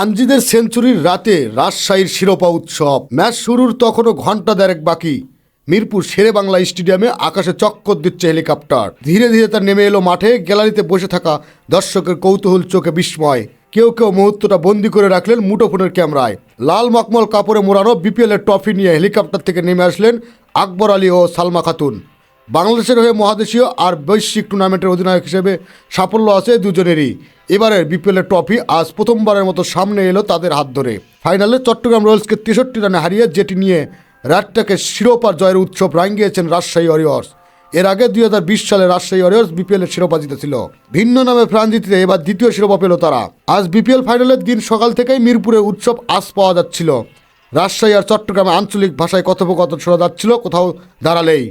তানজিদের সেঞ্চুরির রাতে রাজশাহীর শিরোপা উৎসব। ম্যাচ শুরুর তখনও ঘণ্টা দেড়েক বাকি। মিরপুর শেরে বাংলা স্টেডিয়ামে আকাশে চক্কর দিচ্ছে হেলিকপ্টার। ধীরে ধীরে তার নেমে এলো মাঠে, গ্যালারিতে বসে থাকা দর্শকের কৌতূহল, চোখে বিস্ময়। কেউ কেউ মুহূর্তটা বন্দি করে রাখলেন মুঠোফোনের ক্যামেরায়। লাল মকমল কাপড়ে মোড়ানো বিপিএল এর ট্রফি নিয়ে হেলিকপ্টার থেকে নেমে আসলেন আকবর আলী ও সালমা খাতুন। বাংলাদেশের হয়ে মহাদেশীয় আর বৈশ্বিক টুর্নামেন্টের অধিনায়ক হিসেবে সাফল্য আছে দুজনেরই। এবারের বিপিএলের ট্রফি আজ প্রথমবারের মতো সামনে এলো তাদের হাত ধরে। ফাইনালে চট্টগ্রাম রয়্যালসকে তেষট্টি রানে হারিয়ে যেটি নিয়ে রাতটাকে শিরোপা জয়ের উৎসব রাঙ্গিয়েছেন রাজশাহী ওয়ারিয়র্স। এর আগে দুই হাজার বিশ সালে রাজশাহী ওয়ারিয়র্স বিপিএলের শিরোপা জিতেছিল। ভিন্ন নামে ফ্রাঞ্জিতে এবার দ্বিতীয় শিরোপা পেল তারা। আজ বিপিএল ফাইনালের দিন সকাল থেকেই মিরপুরে উৎসব আজ পাওয়া যাচ্ছিল। রাজশাহী আর চট্টগ্রামে আঞ্চলিক ভাষায় কথোপকথন শোনা যাচ্ছিল, কোথাও দাঁড়ালেই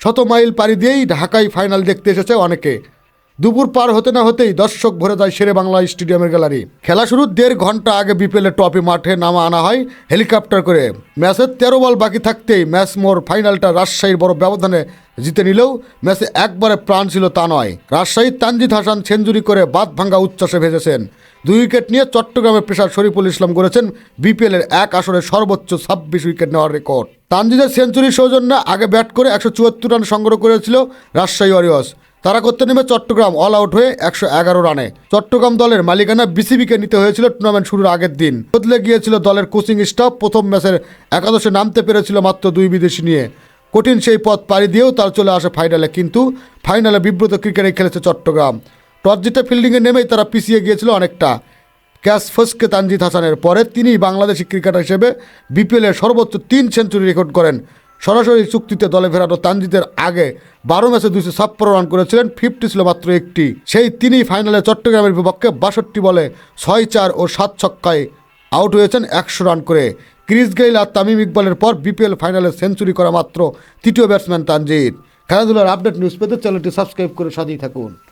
শত মাইল পাড়ি দিয়েই ঢাকায় ফাইনাল দেখতে এসেছে অনেকে। দুপুর পার হতে না হতেই দর্শক ভরে যায় সেরে বাংলা স্টেডিয়ামের গ্যালারি। খেলা শুরুর দেড় ঘণ্টা আগে বিপিএলের ট্রফি মাঠে নামা আনা হয় হেলিকপ্টার করে। ম্যাচের তেরো বল বাকি থাকতেই ম্যাচ মোর ফাইনালটা রাজশাহীর বড় ব্যবধানে জিতে নিলেও ম্যাচে একবারে প্রাণ ছিল তা নয়। রাজশাহীর তানজিদ হাসান সেঞ্চুরি করে বাদ ভাঙ্গা উচ্ছ্বাসে ভেসেছেন দুই উইকেট নিয়ে চট্টগ্রামের পেশার শরীফুল ইসলাম গড়েছেন বিপিএলের এক আসরে সর্বোচ্চ ছাব্বিশ উইকেট নেওয়ার রেকর্ড। তানজিদের সেঞ্চুরি সৌজন্যে আগে ব্যাট করে একশো চুয়াত্তর রান সংগ্রহ করেছিল রাজশাহী ওয়ারিয়র্স। তারা করতে নেমে চট্টগ্রাম অল আউট হয়ে একশো এগারো রানে। চট্টগ্রাম দলের মালিকানা বিসিবিকে নিতে হয়েছিল টুর্নামেন্ট শুরুর আগের দিন। বদলে গিয়েছিল দলের কোচিং স্টাফ প্রথম ম্যাচের একাদশে নামতে পেরেছিল মাত্র দুই বিদেশি নিয়ে। কঠিন সেই পথ পাড়ি দিয়েও তার চলে আসে ফাইনালে। কিন্তু ফাইনালে বিব্রত ক্রিকেটে খেলেছে চট্টগ্রাম। টস জিতে ফিল্ডিংয়ে নেমেই তারা পিছিয়ে গিয়েছিল অনেকটা। ক্যাচ ফসকে তানজিদ হাসানের পরে তিনি বাংলাদেশি ক্রিকেটার হিসেবে বিপিএলের সর্বোচ্চ তিন সেঞ্চুরি রেকর্ড করেন। সরাসরি চুক্তিতে দলে ফেরানো তানজিদের আগে বারো ম্যাচে দুইশো ছাপ্পান্ন রান করেছিলেন, ফিফটি ছিল মাত্র একটি। সেই তিনি ফাইনালে চট্টগ্রামের বিপক্ষে বাষট্টি বলে ছয় চার ও সাত ছক্কায় আউট হয়েছেন একশো রান করে। ক্রিস গেইল আর তামিম ইকবালের পর বিপিএল ফাইনালে সেঞ্চুরি করা মাত্র তৃতীয় ব্যাটসম্যান তানজিদ। খেলাধুলার আপডেট নিউজ পেতে চ্যানেলটি সাবস্ক্রাইব করে সাজিয়ে থাকুন।